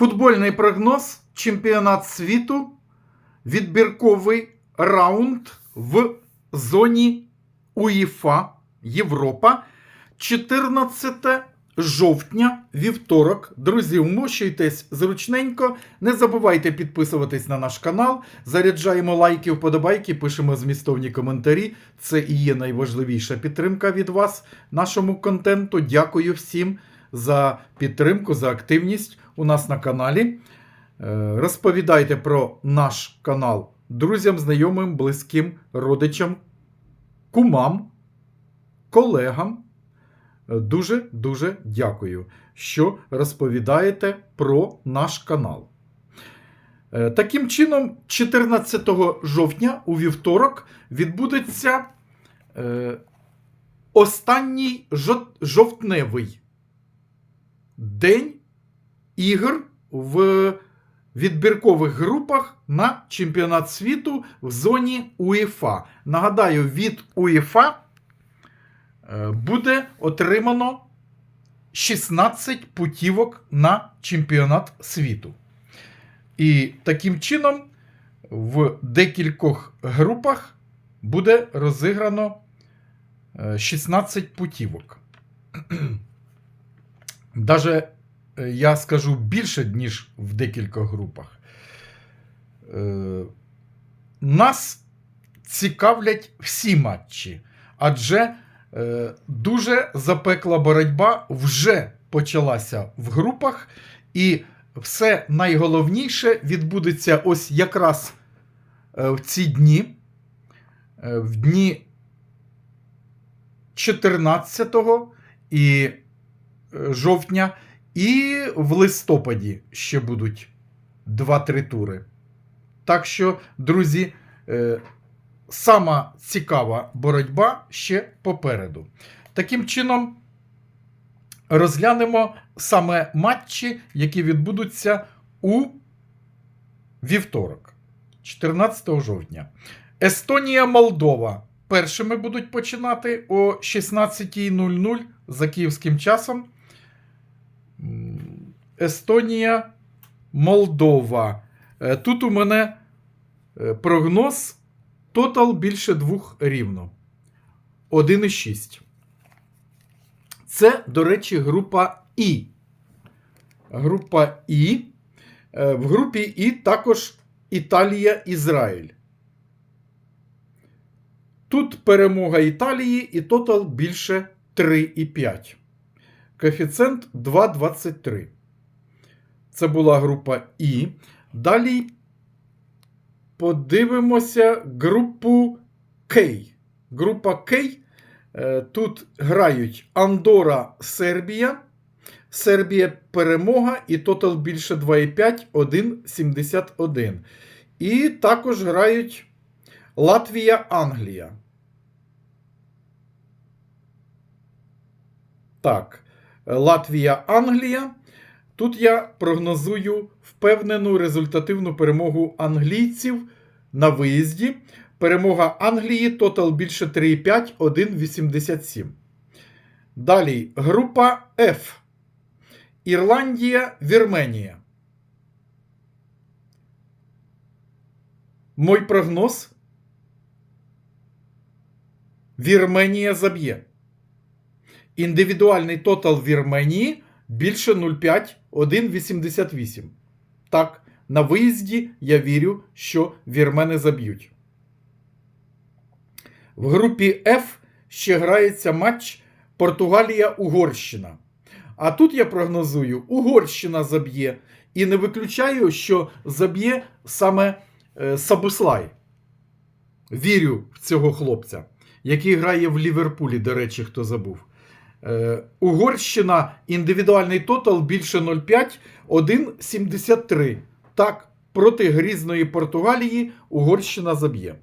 Футбольний прогноз, чемпіонат світу, відбірковий раунд в зоні УЄФА Європа. 14 жовтня, вівторок. Друзі, вмощуйтесь зручненько. Не забувайте підписуватись на наш канал. Заряджаємо лайки, вподобайки, пишемо змістовні коментарі. Це і є найважливіша підтримка від вас нашому контенту. Дякую всім за підтримку, за активність у нас на каналі. Е, Розповідайте про наш канал друзям, знайомим, близьким, родичам, кумам, колегам. Дуже-дуже дякую, що розповідаєте про наш канал. Е, Таким чином, 14 жовтня у вівторок відбудеться е, останній жовтневий день ігр в відбіркових групах на чемпіонат світу в зоні УЄФА. Нагадаю, від УЄФА е, буде отримано 16 путівок на чемпіонат світу. І таким чином в декількох групах буде розіграно е, 16 путівок. Даже е, я скажу більше, ніж в декількох групах. Е, Нас цікавлять всі матчі, адже е, дуже запекла боротьба вже почалася в групах, і все найголовніше відбудеться ось якраз в ці дні, в дні 14 і жовтня, і в листопаді ще будуть 2-3 тури. Так що, друзі, е, сама цікава боротьба ще попереду. Таким чином, розглянемо саме матчі, які відбудуться у вівторок, 14 жовтня. Естонія, Молдова. Першими будуть починати о 16.00 за київським часом. Естонія, Молдова. Е, Тут у мене е, прогноз тотал більше двох рівно. 1,6. Це, до речі, група І. Група І. Е, В групі І також Італія, Ізраїль. Тут перемога Італії і тотал більше 3,5. Коефіцієнт 2,23. Це була група І. Далі подивимося групу К. Група К. Е, Тут грають Андора, Сербія. Сербія перемога і тотал більше 2,5, 1,71. І також грають Латвія, Англія. Так, Латвія, Англія. Тут я прогнозую впевнену результативну перемогу англійців на виїзді. Перемога Англії тотал більше 3,5, 1,87. Далі група F. Ірландія, Вірменія. Мой прогноз. Вірменія заб'є. Індивідуальний тотал Вірменії більше 0,5, 1,88. Так, на виїзді я вірю, що вірмени заб'ють. В групі F ще грається матч Португалія-Угорщина. А тут я прогнозую, Угорщина заб'є. І не виключаю, що заб'є саме е, Сабуслай. Вірю в цього хлопця, який грає в Ліверпулі, до речі, хто забув. Е, Угорщина індивідуальний тотал більше 0,5, 1,73. Так, проти грізної Португалії Угорщина заб'є.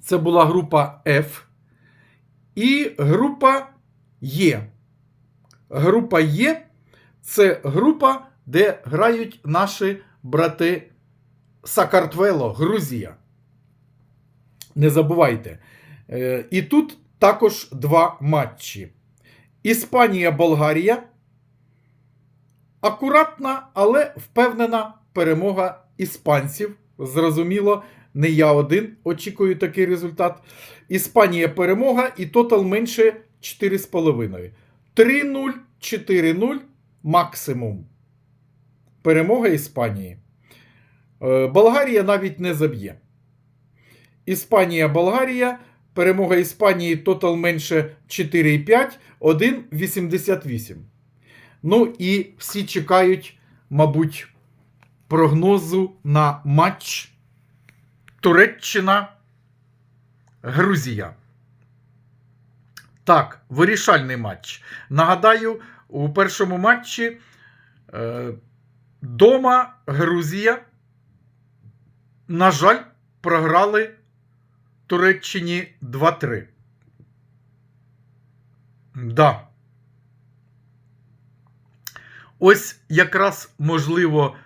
Це була група F. І група Е. Група Е це група, де грають наші брати Сакартвело, Грузія. Не забувайте. І тут також два матчі: Іспанія, Болгарія, акуратна, але впевнена перемога іспанців. Зрозуміло, не я один очікую такий результат. Іспанія перемога і тотал менше 4,5. 3-0, 4-0 максимум. Перемога Іспанії. Е, Болгарія навіть не заб'є. Іспанія, Болгарія. Перемога Іспанії тотал менше 4,5, 1,88. Ну і всі чекають, мабуть, прогнозу на матч Туреччина Грузія. Так, вирішальний матч. Нагадаю, у першому матчі е, дома Грузія, на жаль, програли Туреччині 2-3. Да. Ось якраз можливо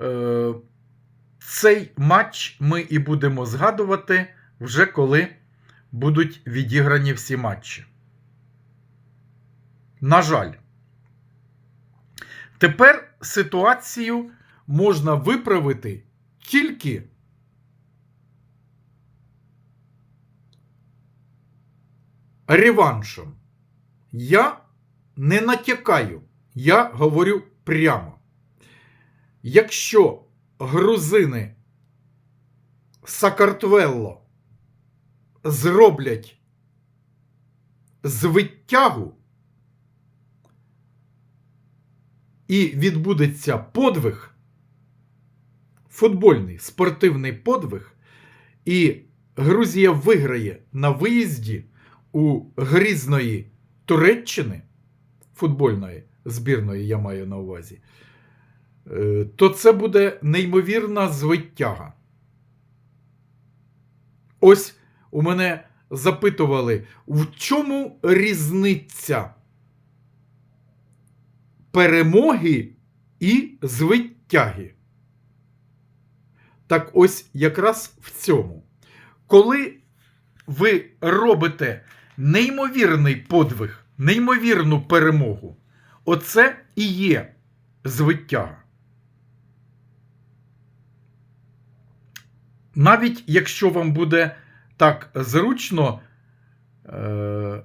е, цей матч ми і будемо згадувати вже коли будуть відіграні всі матчі. На жаль, тепер ситуацію можна виправити тільки реваншем. Я не натякаю, я говорю прямо. Якщо грузини Сакартвелло зроблять звиттягу і відбудеться подвиг, футбольний спортивний подвиг, і Грузія виграє на виїзді у грізної Туреччини, футбольної збірної, я маю на увазі, е, то це буде неймовірна звиттяга. Ось у мене запитували, в чому різниця перемоги і звиттяги? Так ось якраз в цьому. Коли ви робите неймовірний подвиг, неймовірну перемогу, оце і є звиттяга. Навіть якщо вам буде так зручно, е-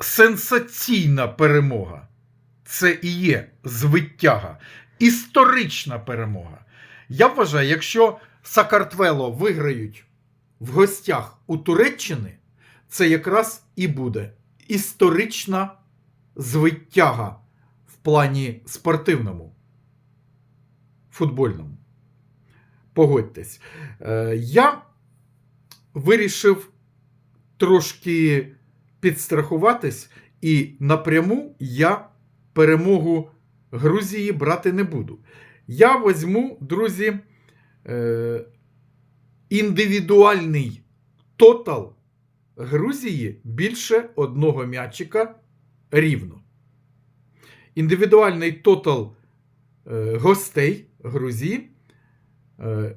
сенсаційна перемога, це і є звиттяга, історична перемога. Я вважаю, якщо Сакартвело виграють в гостях у Туреччини, це якраз і буде історична звиттяга в плані спортивному, футбольному. Погодьтесь, Е, я вирішив трошки підстрахуватись, і напряму я перемогу Грузії брати не буду. Я візьму, друзі, е, індивідуальний тотал Грузії більше одного м'ячика рівно. Індивідуальний тотал е, гостей Грузії. Е,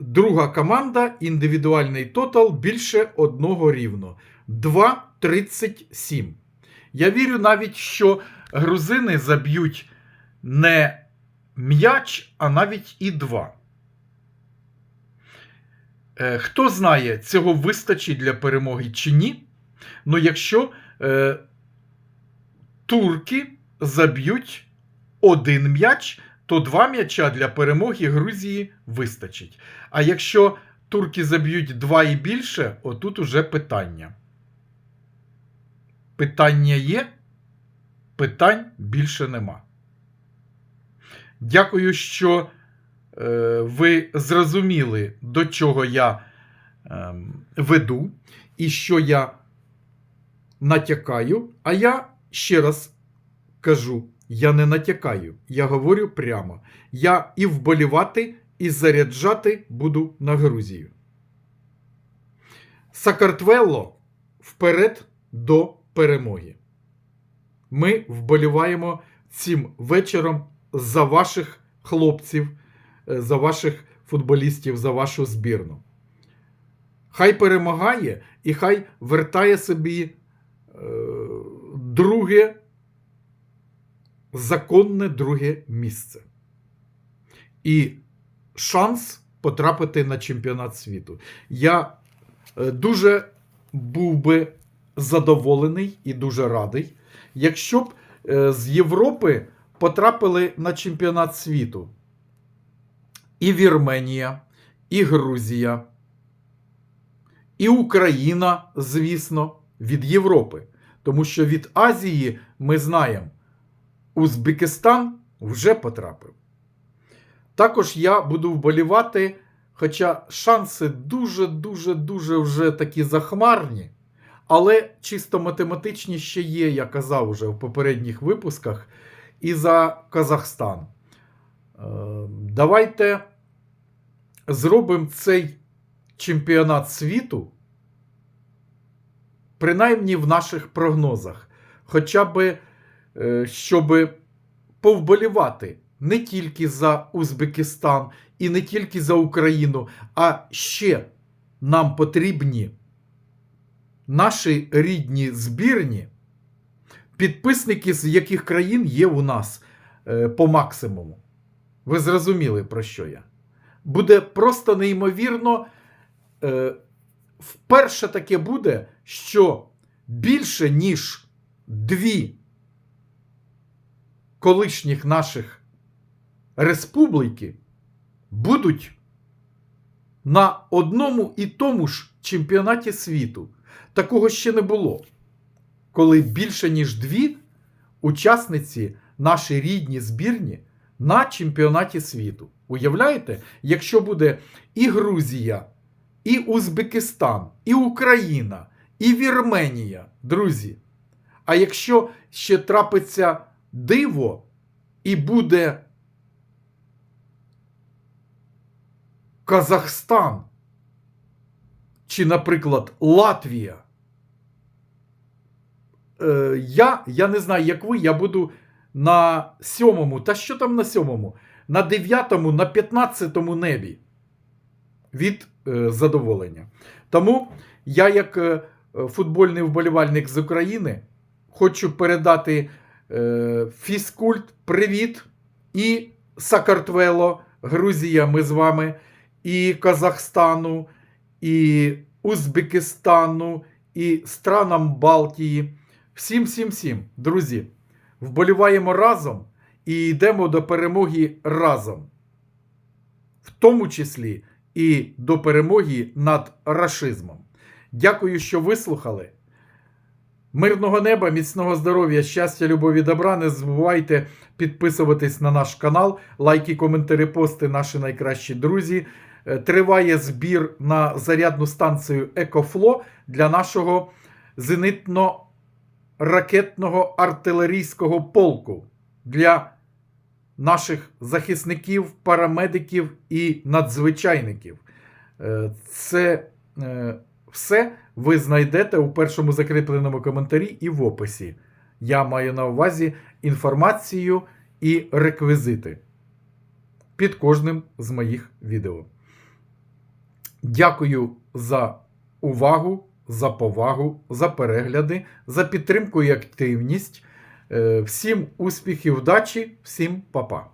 друга команда індивідуальний тотал більше одного рівно 2,37. Я вірю навіть, що грузини заб'ють не м'яч, а навіть і два. Хто знає, цього вистачить для перемоги чи ні. Ну, якщо е, турки заб'ють один м'яч, то два м'яча для перемоги Грузії вистачить. А якщо турки заб'ють два і більше, отут уже питання. Питання є, питань більше нема. Дякую, що е, ви зрозуміли, до чого я е, веду і що я натякаю. А я ще раз кажу: я не натякаю, я говорю прямо. Я і вболівати, і заряджати буду на Грузію. Сакартвелло вперед до перемоги. Ми вболіваємо цим вечором за ваших хлопців, е, за ваших футболістів, за вашу збірну. Хай перемагає і хай вертає собі е, друге законне друге місце. І шанс потрапити на чемпіонат світу. Я е, дуже був би задоволений і дуже радий, якщо б е, з Європи потрапили на чемпіонат світу і Вірменія, і Грузія, і Україна, звісно, від Європи. Тому що від Азії ми знаємо, Узбекистан вже потрапив. Також я буду вболівати, хоча шанси дуже-дуже дуже вже такі захмарні, але чисто математичні ще є, я казав уже в попередніх випусках, і за Казахстан. Давайте зробимо цей чемпіонат світу, принаймні в наших прогнозах, хоча б е, щоб повболівати не тільки за Узбекистан і не тільки за Україну, а ще нам потрібні наші рідні збірні, підписники з яких країн є у нас е, по максимуму. Ви зрозуміли, про що я? Буде просто неймовірно. Е, вперше таке буде, що більше, ніж дві колишніх наших республіки будуть на одному і тому ж чемпіонаті світу. Такого ще не було. Коли більше, ніж дві учасниці наші рідні збірні на чемпіонаті світу. Уявляєте, якщо буде і Грузія, і Узбекистан, і Україна, і Вірменія, друзі. А якщо ще трапиться диво і буде Казахстан, чи, наприклад, Латвія. Е, я, я не знаю, як ви, я буду на сьомому, та що там на сьомому? На дев'ятому, на п'ятнадцятому небі від е, задоволення. Тому я, як е, футбольний вболівальник з України, хочу передати е, фізкульт привіт і Сакартвело, Грузія, ми з вами, і Казахстану, і Узбекистану, і странам Балтії. Всім, всім, всім, друзі, вболіваємо разом і йдемо до перемоги разом. В тому числі і до перемоги над рашизмом. Дякую, що вислухали. Мирного неба, міцного здоров'я, щастя, любові, добра. Не забувайте підписуватись на наш канал, лайки, коментарі, пости, наші найкращі друзі. Е, Триває збір на зарядну станцію Екофло для нашого зенитно-ракетного артилерійського полку. Для наших захисників, парамедиків і надзвичайників. Е, Це е, все ви знайдете у першому закріпленому коментарі і в описі. Я маю на увазі інформацію і реквізити під кожним з моїх відео. Дякую за увагу, за повагу, за перегляди, за підтримку і активність. Е, Всім успіхів, удачі, всім па-па.